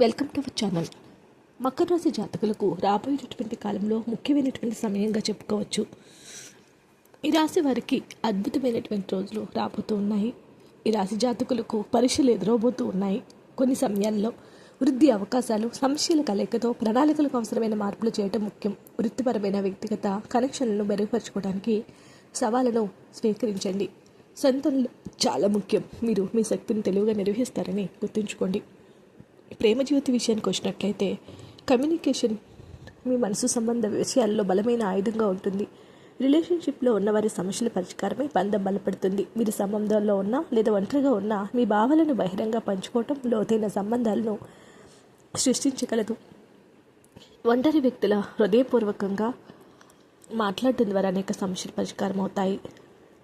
Welcome to our channel Makar రాశి జాతకులకు రాబోయేటటువంటి కాలంలో ముఖ్యమైనటువంటి సమయంగా చెప్పుకోవచ్చు. ఈ రాశి వారికి అద్భుతమైనటువంటి రోజులు రాబోతూ ఉన్నాయి. ఈ రాశి జాతకులకు పరీక్షలు ఎదురవబోతూ ఉన్నాయి. కొన్ని సమయాల్లో వృద్ధి అవకాశాలు సమస్యల కలయికతో ప్రణాళికలకు అవసరమైన మార్పులు చేయటం ముఖ్యం. వృత్తిపరమైన వ్యక్తిగత కనెక్షన్లను మెరుగుపరచుకోవడానికి సవాళ్ళను స్వీకరించండి. సొంతంలో చాలా ముఖ్యం. మీరు మీ శక్తిని తెలివిగా నిర్వహిస్తారని గుర్తుంచుకోండి. ప్రేమ జీవిత విషయానికి వచ్చినట్లయితే కమ్యూనికేషన్ మీ మనసు సంబంధ విషయాల్లో బలమైన ఆయుధంగా ఉంటుంది. రిలేషన్షిప్లో ఉన్నవారి సమస్యల పరిష్కారమే బంధం బలపడుతుంది. మీరు సంబంధాల్లో ఉన్నా లేదా ఒంటరిగా ఉన్నా మీ భావాలను బహిరంగ పంచుకోవటం లోతైన సంబంధాలను సృష్టించగలదు. ఒంటరి వ్యక్తుల హృదయపూర్వకంగా మాట్లాడటం ద్వారా అనేక సమస్యలు పరిష్కారం అవుతాయి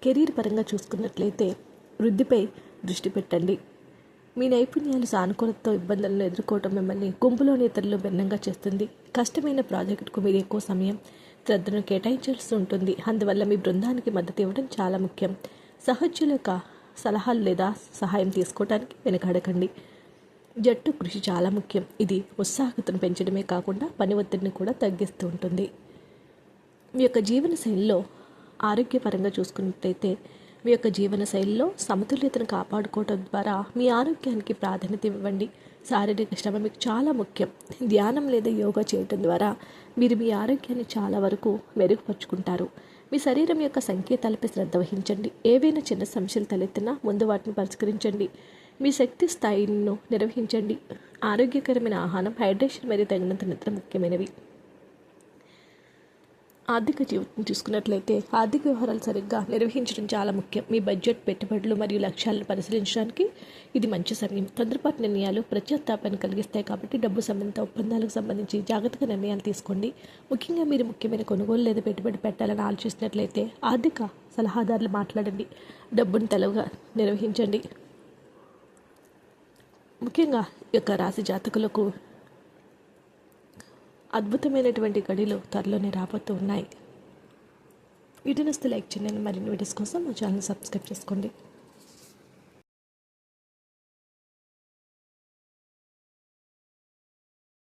కెరీర్ పరంగా చూసుకున్నట్లయితే వృద్ధిపై దృష్టి పెట్టండి. మీ నైపుణ్యాలు సానుకూలతతో ఇబ్బందులను ఎదుర్కోవడం మిమ్మల్ని గుంపులోని ఇతరులు భిన్నంగా చేస్తుంది. కష్టమైన ప్రాజెక్టుకు మీరు ఎక్కువ సమయం శ్రద్ధను కేటాయించాల్సి ఉంటుంది. అందువల్ల మీ బృందానికి మద్దతు ఇవ్వడం చాలా ముఖ్యం. సహజుల యొక్క సలహాలు లేదా సహాయం తీసుకోవడానికి వెనకాడకండి. జట్టు కృషి చాలా ముఖ్యం. ఇది ఉత్సాహతను పెంచడమే కాకుండా పని ఒత్తిడిని కూడా తగ్గిస్తూ ఉంటుంది. మీ యొక్క జీవన శైలిలో ఆరోగ్యపరంగా చూసుకున్నట్లయితే మీ యొక్క జీవన శైలిలో సమతుల్యతను కాపాడుకోవడం ద్వారా మీ ఆరోగ్యానికి ప్రాధాన్యత ఇవ్వండి. శారీరక శ్రమ మీకు చాలా ముఖ్యం. ధ్యానం లేదా యోగా చేయటం ద్వారా మీరు మీ ఆరోగ్యాన్ని చాలా వరకు మెరుగుపరుచుకుంటారు. మీ శరీరం యొక్క సంకేతాలపై శ్రద్ధ వహించండి. ఏవైనా చిన్న సమస్యలు తలెత్తినా ముందు వాటిని పరిష్కరించండి. మీ శక్తి స్థాయిలను నిర్వహించండి. ఆరోగ్యకరమైన ఆహారం హైడ్రేషన్ మరియు తగినంత నిద్ర ముఖ్యమైనవి. ఆర్థిక జీవితం చూసుకున్నట్లయితే ఆర్థిక వ్యవహారాలు సరిగ్గా నిర్వహించడం చాలా ముఖ్యం. మీ బడ్జెట్ పెట్టుబడులు మరియు లక్ష్యాలను పరిశీలించడానికి ఇది మంచి సమయం. తొందరపాటు నిర్ణయాలు ప్రత్యుత్తాపాన్ని కలిగిస్తాయి కాబట్టి డబ్బు సంబంధిత ఒప్పందాలకు సంబంధించి జాగ్రత్తగా నిర్ణయాలు తీసుకోండి. ముఖ్యంగా మీరు ముఖ్యమైన కొనుగోలు లేదా పెట్టుబడి పెట్టాలని ఆలోచిస్తున్నట్లయితే ఆర్థిక సలహాదారులు మాట్లాడండి. డబ్బును తెలవగా నిర్వహించండి. ముఖ్యంగా ఈ యొక్క రాశి జాతకులకు అద్భుతమైనటువంటి గడిలు త్వరలోనే రాబోతూ ఉన్నాయి. వీటిని వస్తే లైక్ చేయండి. మరిన్ని వీడియోస్ కోసం మా ఛానల్ సబ్స్క్రైబ్ చేసుకోండి.